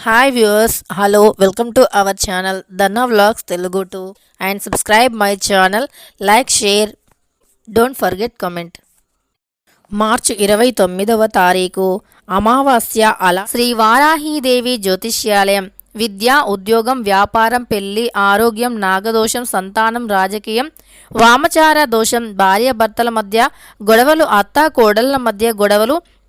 Hi viewers hello welcome to our channel Danna vlogs Telugu to and subscribe my channel like share don't forget comment మార్చి ఇరవై తొమ్మిదవ తారీఖు అమావాస్య అలా. శ్రీ వారాహీదేవి జ్యోతిష్యాలయం విద్య ఉద్యోగం వ్యాపారం పెళ్ళి ఆరోగ్యం నాగదోషం సంతానం రాజకీయం వామచార దోషం భార్యాభర్తల మధ్య గొడవలు అత్త కోడళ్ళ మధ్య గొడవలు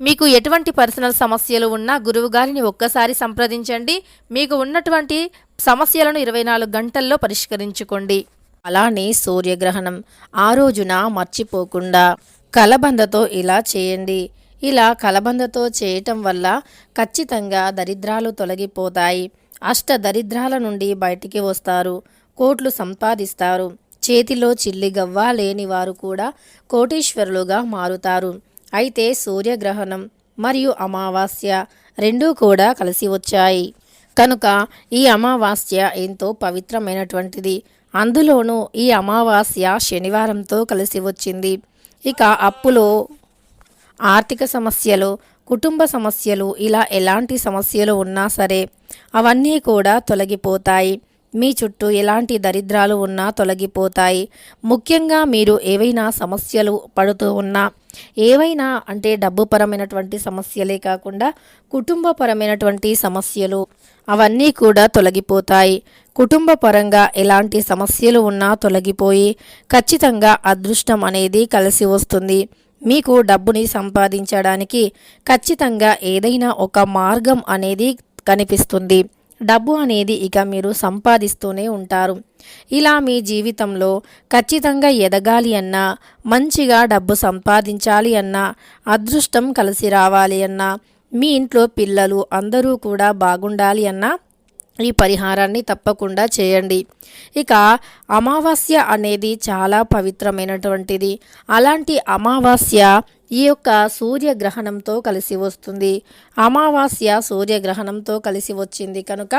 మీకు ఎటువంటి పర్సనల్ సమస్యలు ఉన్నా గురువు గారిని ఒక్కసారి సంప్రదించండి. మీకు ఉన్నటువంటి సమస్యలను ఇరవై నాలుగు గంటల్లో పరిష్కరించుకోండి. అలానే సూర్యగ్రహణం ఆ రోజున మర్చిపోకుండా కలబందతో ఇలా చేయండి. ఇలా కలబందతో చేయటం వల్ల ఖచ్చితంగా దరిద్రాలు తొలగిపోతాయి. అష్ట దరిద్రాల నుండి బయటికి వస్తారు. కోట్లు సంపాదిస్తారు. చేతిలో చిల్లి గవ్వ లేని వారు కూడా కోటీశ్వరులుగా మారుతారు. అయితే సూర్యగ్రహణం మరియు అమావాస్య రెండూ కూడా కలిసి వచ్చాయి. కనుక ఈ అమావాస్య ఎంతో పవిత్రమైనటువంటిది. అందులోనూ ఈ అమావాస్య శనివారంతో కలిసి వచ్చింది. ఇక అప్పులో ఆర్థిక సమస్యలు కుటుంబ సమస్యలు ఇలా ఎలాంటి సమస్యలు ఉన్నా సరే అవన్నీ కూడా తొలగిపోతాయి. మీ చుట్టూ ఎలాంటి దరిద్రాలు ఉన్నా తొలగిపోతాయి. ముఖ్యంగా మీరు ఏవైనా సమస్యలు పడుతూ ఉన్నా ఏవైనా అంటే డబ్బుపరమైనటువంటి సమస్యలే కాకుండా కుటుంబపరమైనటువంటి సమస్యలు అవన్నీ కూడా తొలగిపోతాయి. కుటుంబ పరంగా ఎలాంటి సమస్యలు ఉన్నా తొలగిపోయి ఖచ్చితంగా అదృష్టం అనేది కలిసి వస్తుంది. మీకు డబ్బుని సంపాదించడానికి ఖచ్చితంగా ఏదైనా ఒక మార్గం అనేది కనిపిస్తుంది. డబ్బు అనేది ఇక మీరు సంపాదిస్తూనే ఉంటారు. ఇలా మీ జీవితంలో ఖచ్చితంగా ఎదగాలి అన్నా మంచిగా డబ్బు సంపాదించాలి అన్నా అదృష్టం కలిసి రావాలి అన్నా మీ ఇంట్లో పిల్లలు అందరూ కూడా బాగుండాలి అన్నా ఈ పరిహారాన్ని తప్పకుండా చేయండి. ఇక అమావాస్య అనేది చాలా పవిత్రమైనటువంటిది. అలాంటి అమావాస్య ఈ యొక్క సూర్యగ్రహణంతో కలిసి వస్తుంది. అమావాస్య సూర్యగ్రహణంతో కలిసి వచ్చింది కనుక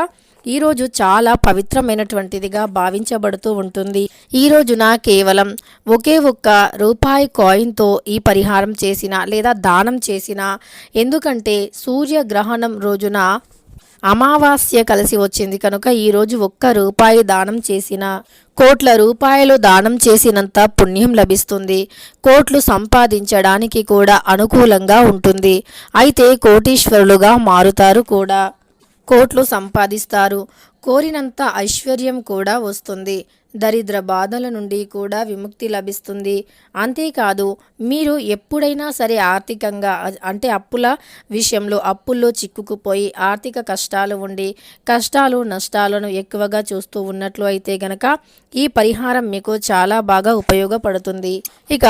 ఈరోజు చాలా పవిత్రమైనటువంటిదిగా భావించబడుతూ ఉంటుంది. ఈ రోజున కేవలం ఒకే ఒక్క రూపాయి కాయిన్తో ఈ పరిహారం చేసిన లేదా దానం చేసిన ఎందుకంటే సూర్యగ్రహణం రోజున అమావాస్య కలిసి వచ్చింది కనుక ఈరోజు ఒక్క రూపాయి దానం చేసిన కోట్ల రూపాయలు దానం చేసినంత పుణ్యం లభిస్తుంది. కోట్లు సంపాదించడానికి కూడా అనుకూలంగా ఉంటుంది. అయితే కోటీశ్వరులుగా మారుతారు కూడా. కోట్లు సంపాదిస్తారు. కోరినంత ఐశ్వర్యం కూడా వస్తుంది. దరిద్ర బాధల నుండి కూడా విముక్తి లభిస్తుంది. అంతేకాదు మీరు ఎప్పుడైనా సరే ఆర్థికంగా అంటే అప్పుల విషయంలో అప్పుల్లో చిక్కుకుపోయి ఆర్థిక కష్టాలు ఉండి కష్టాలు నష్టాలను ఎక్కువగా చూస్తూ ఉన్నట్లు అయితే గనక ఈ పరిహారం మీకు చాలా బాగా ఉపయోగపడుతుంది. ఇక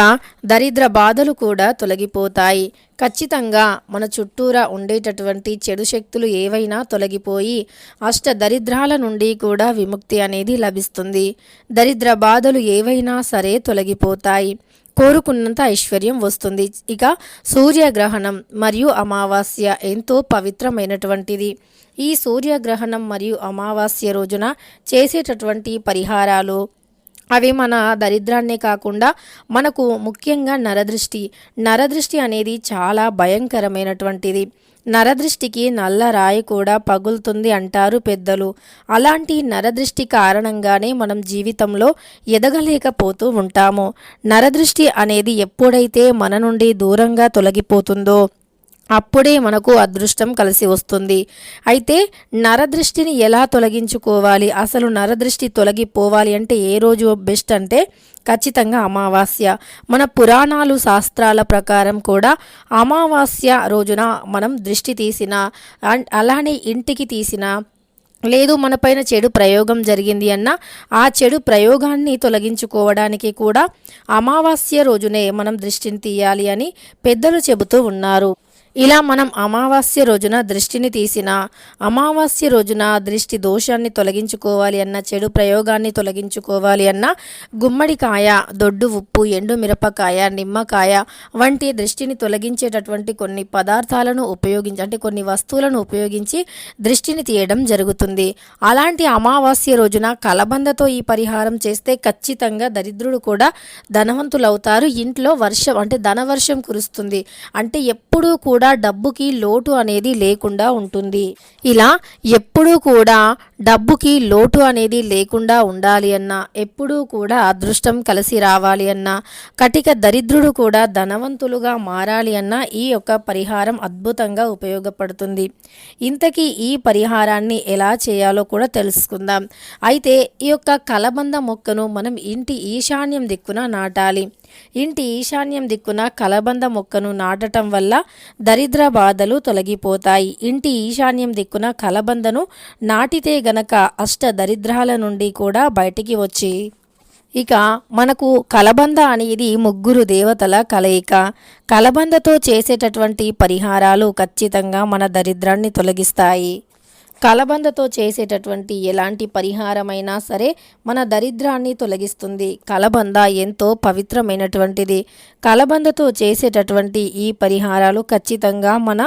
దరిద్ర బాధలు కూడా తొలగిపోతాయి. ఖచ్చితంగా మన చుట్టూరా ఉండేటటువంటి చెడు శక్తులు ఏవైనా తొలగిపోయి అష్ట దరిద్రాల నుండి కూడా విముక్తి అనేది లభిస్తుంది. దరిద్ర బాధలు ఏవైనా సరే తొలగిపోతాయి. కోరుకున్నంత ఐశ్వర్యం వస్తుంది. ఇక సూర్యగ్రహణం మరియు అమావాస్య ఎంతో పవిత్రమైనటువంటిది. ఈ సూర్యగ్రహణం మరియు అమావాస్య రోజున చేసేటటువంటి పరిహారాలు అవి మన దరిద్రాన్నే కాకుండా మనకు ముఖ్యంగా నరదృష్టి. నరదృష్టి అనేది చాలా భయంకరమైనటువంటిది. నరదృష్టికి నల్ల రాయి కూడా పగులుతుంది అంటారు పెద్దలు. అలాంటి నరదృష్టి కారణంగానే మనం జీవితంలో ఎదగలేకపోతూ ఉంటాము. నరదృష్టి అనేది ఎప్పుడైతే మన నుండి దూరంగా తొలగిపోతుందో అప్పుడే మనకు అదృష్టం కలిసి వస్తుంది. అయితే నరదృష్టిని ఎలా తొలగించుకోవాలి? అసలు నరదృష్టి తొలగిపోవాలి అంటే ఏ రోజు బెస్ట్ అంటే ఖచ్చితంగా అమావాస్య. మన పురాణాలు శాస్త్రాల ప్రకారం కూడా అమావాస్య రోజున మనం దృష్టి తీసిన అలానే ఇంటికి తీసిన లేదు మనపైన చెడు ప్రయోగం జరిగింది అన్న ఆ చెడు ప్రయోగాన్ని తొలగించుకోవడానికి కూడా అమావాస్య రోజునే మనం దృష్టిని తీయాలి అని పెద్దలు చెబుతూ ఉన్నారు. ఇలా మనం అమావాస్య రోజున దృష్టిని తీసిన అమావాస్య రోజున దృష్టి దోషాన్ని తొలగించుకోవాలి అన్న చెడు ప్రయోగాన్ని తొలగించుకోవాలి అన్న గుమ్మడికాయ దొడ్డు ఉప్పు ఎండు మిరపకాయ నిమ్మకాయ వంటి దృష్టిని తొలగించేటటువంటి కొన్ని పదార్థాలను ఉపయోగించి అంటే కొన్ని వస్తువులను ఉపయోగించి దృష్టిని తీయడం జరుగుతుంది. అలాంటి అమావాస్య రోజున కలబందతో ఈ పరిహారం చేస్తే ఖచ్చితంగా దరిద్రుడు కూడా ధనవంతులవుతారు. ఇంట్లో వర్షం అంటే ధనవర్షం కురుస్తుంది. అంటే ఎప్పుడూ కూడా డబ్బుకి లోటు అనేది లేకుండా ఉంటుంది. ఇలా ఎప్పుడూ కూడా డబ్బుకి లోటు అనేది లేకుండా ఉండాలి అన్నా ఎప్పుడూ కూడా అదృష్టం కలిసి రావాలి అన్నా కటిక దరిద్రుడు కూడా ధనవంతులుగా మారాలి అన్నా ఈ యొక్క పరిహారం అద్భుతంగా ఉపయోగపడుతుంది. ఇంతకీ ఈ పరిహారాన్ని ఎలా చేయాలో కూడా తెలుసుకుందాం. అయితే ఈ యొక్క కలబంద మొక్కను మనం ఇంటి ఈశాన్యం దిక్కున నాటాలి. ఇంటి ఈశాన్యం దిక్కున కలబంద మొక్కను నాటటం వల్ల దరిద్ర బాధలు తొలగిపోతాయి. ఇంటి ఈశాన్యం దిక్కున కలబందను నాటితే గనక అష్ట దరిద్రాల నుండి కూడా బయటికి వచ్చి. ఇక మనకు కలబంద అనేది ముగ్గురు దేవతల కలయిక. కలబందతో చేసేటటువంటి పరిహారాలు ఖచ్చితంగా మన దరిద్రాన్ని తొలగిస్తాయి. కలబందతో చేసేటటువంటి ఎలాంటి పరిహారమైనా సరే మన దరిద్రాన్ని తొలగిస్తుంది. కలబంద ఎంతో పవిత్రమైనటువంటిది. కలబందతో చేసేటటువంటి ఈ పరిహారాలు ఖచ్చితంగా మన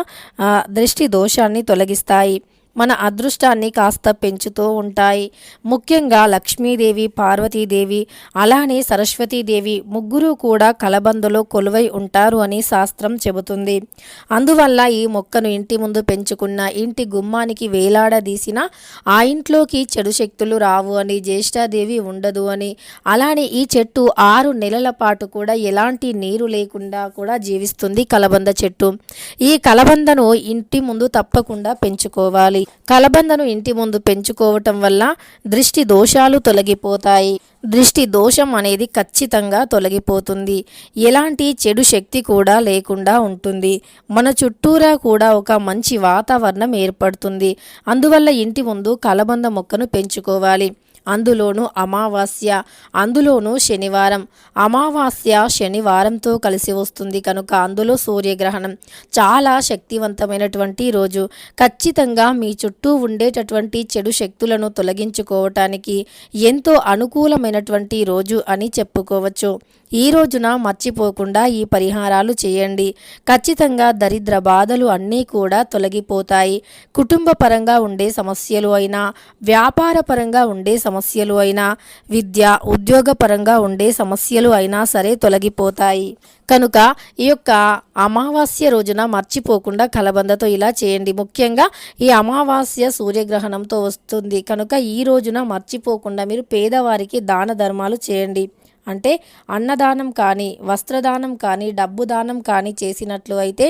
దృష్టి దోషాన్ని తొలగిస్తాయి. మన అదృష్టాన్ని కాస్త పెంచుతూ ఉంటాయి. ముఖ్యంగా లక్ష్మీదేవి పార్వతీదేవి అలానే సరస్వతీదేవి ముగ్గురు కూడా కలబందలో కొలువై ఉంటారు అని శాస్త్రం చెబుతుంది. అందువల్ల ఈ మొక్కను ఇంటి ముందు పెంచుకున్న ఇంటి గుమ్మానికి వేలాడదీసిన ఆ ఇంట్లోకి చెడు శక్తులు రావు అని జ్యేష్ఠాదేవి ఉండదు అని అలానే ఈ చెట్టు ఆరు నెలల పాటు కూడా ఎలాంటి నీరు లేకుండా కూడా జీవిస్తుంది కలబంద చెట్టు. ఈ కలబందను ఇంటి ముందు తప్పకుండా పెంచుకోవాలి. కలబందను ఇంటి ముందు పెంచుకోవటం వల్ల దృష్టి దోషాలు తొలగిపోతాయి. దృష్టి దోషం అనేది ఖచ్చితంగా తొలగిపోతుంది. ఎలాంటి చెడు శక్తి కూడా లేకుండా ఉంటుంది. మన చుట్టూరా కూడా ఒక మంచి వాతావరణం ఏర్పడుతుంది. అందువల్ల ఇంటి ముందు కలబంద మొక్కను పెంచుకోవాలి. అందులోనూ అమావాస్య అందులోనూ శనివారం. అమావాస్య శనివారంతో కలిసి వస్తుంది కనుక అందులో సూర్యగ్రహణం. చాలా శక్తివంతమైనటువంటి రోజు. ఖచ్చితంగా మీ చుట్టూ ఉండేటటువంటి చెడు శక్తులను తొలగించుకోవటానికి ఎంతో అనుకూలమైనటువంటి రోజు అని చెప్పుకోవచ్చు. ఈ రోజున మర్చిపోకుండా ఈ పరిహారాలు చేయండి. ఖచ్చితంగా దరిద్ర బాధలు అన్నీ కూడా తొలగిపోతాయి. కుటుంబ పరంగా ఉండే సమస్యలు అయినా వ్యాపార పరంగా ఉండే సమస్యలు అయినా విద్య ఉద్యోగ పరంగా ఉండే సమస్యలు అయినా సరే తొలగిపోతాయి. కనుక ఈ యొక్క అమావాస్య రోజున మర్చిపోకుండా కలబందతో ఇలా చేయండి. ముఖ్యంగా ఈ అమావాస్య సూర్యగ్రహణంతో వస్తుంది. కనుక ఈ రోజున మర్చిపోకుండా మీరు పేదవారికి దాన ధర్మాలు చేయండి. అంటే అన్నదానం కానీ వస్త్రదానం కానీ డబ్బు దానం కానీ చేసినట్లు అయితే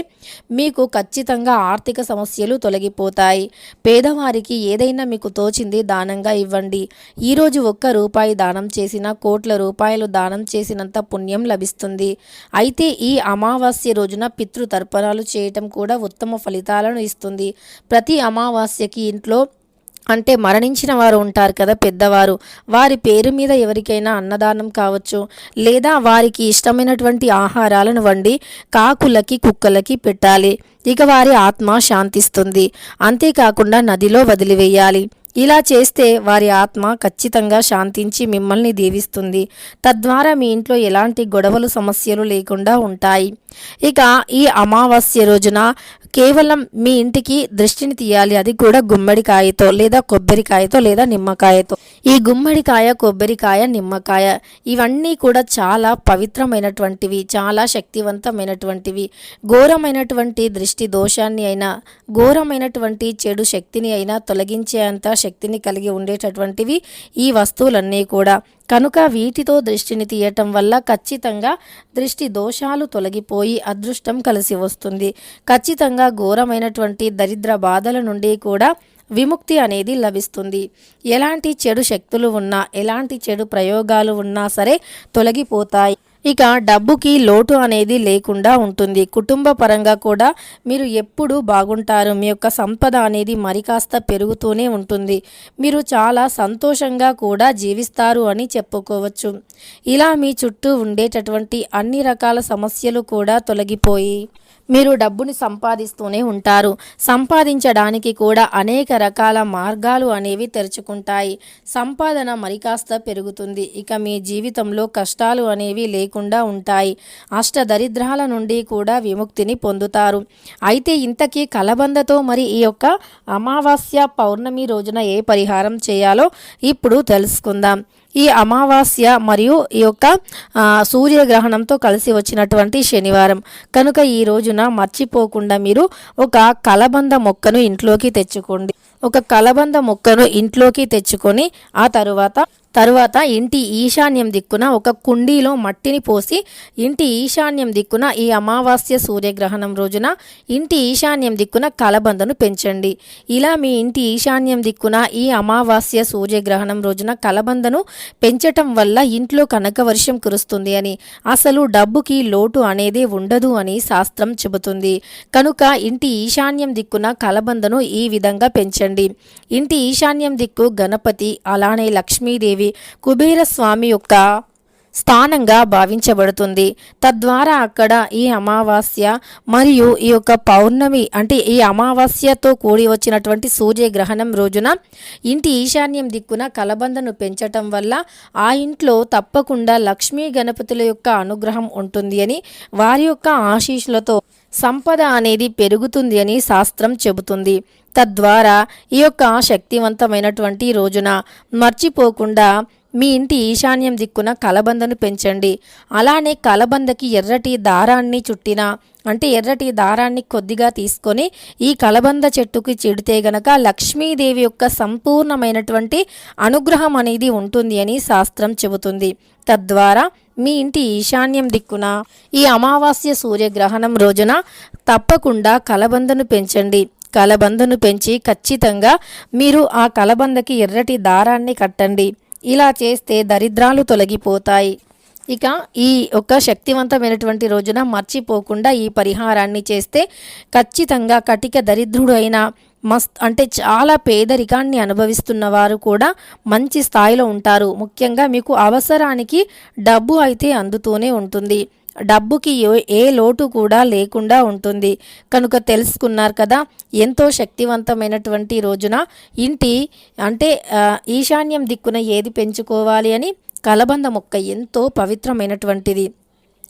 మీకు ఖచ్చితంగా ఆర్థిక సమస్యలు తొలగిపోతాయి. పేదవారికి ఏదైనా మీకు తోచింది దానంగా ఇవ్వండి. ఈరోజు ఒక్క రూపాయి దానం చేసిన కోట్ల రూపాయలు దానం చేసినంత పుణ్యం లభిస్తుంది. అయితే ఈ అమావాస్య రోజున పితృతర్పణాలు చేయటం కూడా ఉత్తమ ఫలితాలను ఇస్తుంది. ప్రతి అమావాస్యకి ఇంట్లో అంటే మరణించిన వారు ఉంటారు కదా పెద్దవారు. వారి పేరు మీద ఎవరికైనా అన్నదానం కావచ్చు లేదా వారికి ఇష్టమైనటువంటి ఆహారాలను వండి కాకులకి కుక్కలకి పెట్టాలి. ఇక వారి ఆత్మ శాంతిస్తుంది. అంతేకాకుండా నదిలో వదిలివేయాలి. ఇలా చేస్తే వారి ఆత్మ ఖచ్చితంగా శాంతించి మిమ్మల్ని దీవిస్తుంది. తద్వారా మీ ఇంట్లో ఎలాంటి గొడవలు సమస్యలు లేకుండా ఉంటాయి. ఇక ఈ అమావాస్య రోజున కేవలం మీ ఇంటికి దృష్టిని తీయాలి. అది కూడా గుమ్మడికాయతో లేదా కొబ్బరికాయతో లేదా నిమ్మకాయతో. ఈ గుమ్మడికాయ కొబ్బరికాయ నిమ్మకాయ ఇవన్నీ కూడా చాలా పవిత్రమైనటువంటివి చాలా శక్తివంతమైనటువంటివి. ఘోరమైనటువంటి దృష్టి దోషాన్ని అయినా ఘోరమైనటువంటి చెడు శక్తిని అయినా తొలగించేంత శక్తిని కలిగి ఉండేటటువంటివి ఈ వస్తువులన్నీ కూడా. కనుక వీటితో దృష్టిని తీయటం వల్ల ఖచ్చితంగా దృష్టి దోషాలు తొలగిపోయి అదృష్టం కలిసి వస్తుంది. ఖచ్చితంగా ఘోరమైనటువంటి దరిద్ర బాధల నుండి కూడా విముక్తి అనేది లభిస్తుంది. ఎలాంటి చెడు శక్తులు ఉన్నా ఎలాంటి చెడు ప్రయోగాలు ఉన్నా సరే తొలగిపోతాయి. ఇక డబ్బుకి లోటు అనేది లేకుండా ఉంటుంది. కుటుంబ పరంగా కూడా మీరు ఎప్పుడు బాగుంటారు. మీ యొక్క సంపద అనేది మరి కాస్త పెరుగుతూనే ఉంటుంది. మీరు చాలా సంతోషంగా కూడా జీవిస్తారు అని చెప్పుకోవచ్చు. ఇలా మీ చుట్టూ ఉండేటటువంటి అన్ని రకాల సమస్యలు కూడా తొలగిపోయి మీరు డబ్బుని సంపాదిస్తూనే ఉంటారు. సంపాదించడానికి కూడా అనేక రకాల మార్గాలు అనేవి తెరుచుకుంటాయి. సంపాదన మరికాస్త పెరుగుతుంది. ఇక మీ జీవితంలో కష్టాలు అనేవి లేకుండా ఉంటాయి. అష్టదరిద్రాల నుండి కూడా విముక్తిని పొందుతారు. అయితే ఇంతకీ కలబందతో మరి ఈ యొక్క అమావాస్య పౌర్ణమి రోజున ఏ పరిహారం చేయాలో ఇప్పుడు తెలుసుకుందాం. ఈ అమావాస్య మరియు ఈ యొక్క సూర్యగ్రహణంతో కలిసి వచ్చినటువంటి శనివారం. కనుక ఈ రోజున మర్చిపోకుండా మీరు ఒక కలబంద మొక్కను ఇంట్లోకి తెచ్చుకోండి. ఒక కలబంద మొక్కను ఇంట్లోకి తెచ్చుకొని ఆ తరువాత తరువాత ఇంటి ఈశాన్యం దిక్కున ఒక కుండీలో మట్టిని పోసి ఇంటి ఈశాన్యం దిక్కున ఈ అమావాస్య సూర్యగ్రహణం రోజున ఇంటి ఈశాన్యం దిక్కున కలబందను పెంచండి. ఇలా మీ ఇంటి ఈశాన్యం దిక్కున ఈ అమావాస్య సూర్యగ్రహణం రోజున కలబందను పెంచటం వల్ల ఇంట్లో కనక వర్షం కురుస్తుంది అని అసలు డబ్బుకి లోటు అనేది ఉండదు అని శాస్త్రం చెబుతుంది. కనుక ఇంటి ఈశాన్యం దిక్కున కలబందను ఈ విధంగా పెంచండి. ఇంటి ఈశాన్యం దిక్కు గణపతి అలానే లక్ష్మీదేవి కుబేర స్వామి యొక్క స్థానంగా భావించబడుతుంది. తద్వారా అక్కడ ఈ అమావాస్య మరియు ఈ యొక్క పౌర్ణమి అంటే ఈ అమావాస్యతో కూడి వచ్చినటువంటి సూర్యగ్రహణం రోజున ఇంటి ఈశాన్యం దిక్కున కలబందను పెంచటం వల్ల ఆ ఇంట్లో తప్పకుండా లక్ష్మీ గణపతుల యొక్క అనుగ్రహం ఉంటుంది అని వారి యొక్క ఆశీస్సులతో సంపద అనేది పెరుగుతుంది అని శాస్త్రం చెబుతుంది. తద్వారా ఈ యొక్క శక్తివంతమైనటువంటి రోజున మర్చిపోకుండా మీ ఇంటి ఈశాన్యం దిక్కున కలబందను పెంచండి. అలానే కలబందకి ఎర్రటి దారాన్ని చుట్టిన అంటే ఎర్రటి దారాన్ని కొద్దిగా తీసుకొని ఈ కలబంద చెట్టుకి చెడితే గనక లక్ష్మీదేవి యొక్క సంపూర్ణమైనటువంటి అనుగ్రహం అనేది ఉంటుంది అని శాస్త్రం చెబుతుంది. తద్వారా మీ ఇంటి ఈశాన్యం దిక్కున ఈ అమావాస్య సూర్యగ్రహణం రోజున తప్పకుండా కలబందను పెంచండి. కలబందను పెంచి ఖచ్చితంగా మీరు ఆ కలబందకి ఎర్రటి దారాన్ని కట్టండి. ఇలా చేస్తే దరిద్రాలు తొలగిపోతాయి. ఇక ఈ ఒక్క శక్తివంతమైనటువంటి రోజున మర్చిపోకుండా ఈ పరిహారాన్ని చేస్తే ఖచ్చితంగా కటిక దరిద్రుడైన మస్త్ అంటే చాలా పేదరికాన్ని అనుభవిస్తున్న వారు కూడా మంచి స్థాయిలో ఉంటారు. ముఖ్యంగా మీకు అవసరానికి డబ్బు అయితే అందుతూనే ఉంటుంది. డబ్బుకి ఏ- ఏ లోటు కూడా లేకుండా ఉంటుంది. కనుక తెలుసుకున్నారు కదా ఎంతో శక్తివంతమైనటువంటి రోజున ఇంటి అంటే ఈశాన్యం దిక్కున ఏది పెంచుకోవాలి అని కలబంద మొక్క ఎంతో పవిత్రమైనటువంటిది.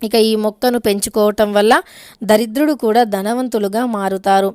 ఇక ఈ మొక్కను పెంచుకోవటం వల్ల దరిద్రుడు కూడా ధనవంతులుగా మారుతారు.